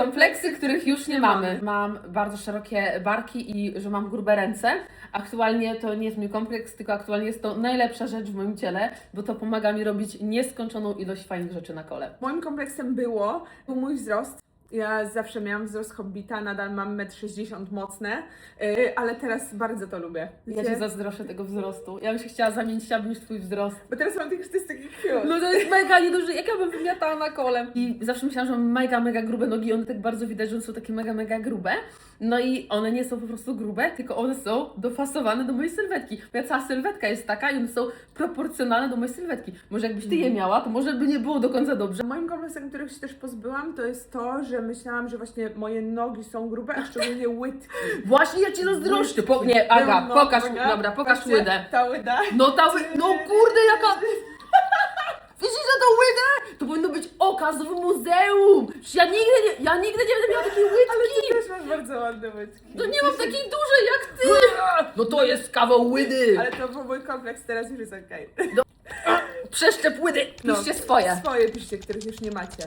Kompleksy, których już nie mamy. Mam bardzo szerokie barki i że mam grube ręce. Aktualnie to nie jest mój kompleks, tylko aktualnie jest to najlepsza rzecz w moim ciele, bo to pomaga mi robić nieskończoną ilość fajnych rzeczy na kole. Moim kompleksem było, był mój wzrost. Ja zawsze miałam wzrost hobbita, nadal mam 1,60 m mocne, yy, ale teraz bardzo to lubię. Ja cię zazdroszczę tego wzrostu. Ja bym się chciała zamienić, chciałabym mieć twój wzrost. Bo teraz mam takie, że to jest taki cute. Mega nieduży, jak ja bym wymiatała na kolem. I zawsze myślałam, że mam mega, mega grube nogi one tak bardzo widać, że one są takie mega, mega grube. No i one nie są po prostu grube, tylko one są dofasowane do mojej sylwetki. Moja cała sylwetka jest taka i one są proporcjonalne do mojej sylwetki. Może jakbyś ty je miała, to może by nie było do końca dobrze. Moim kompleksem, których się też pozbyłam, to jest to, że myślałam, że właśnie moje nogi są grube, a szczególnie łydki. Właśnie ja ci zazdroszczę. Po, nie, Aga, No, pokaż, dobra, pokaż patrzcie, łydę. Ta łyda. No ta ły... No kurde, jaka... Widzisz na tą łydę? To powinno być okaz w muzeum. Przecież Ja nigdy nie, ja nigdy nie będę miała takiej Ale łydki. ty też masz bardzo ładne łydki. No nie mam takiej dużej jak ty! No to jest kawał łydy! Ale to był mój kompleks, teraz już jest okej. Przeszczep łydy! No. Piszcie swoje. Swoje piszcie, których już nie macie.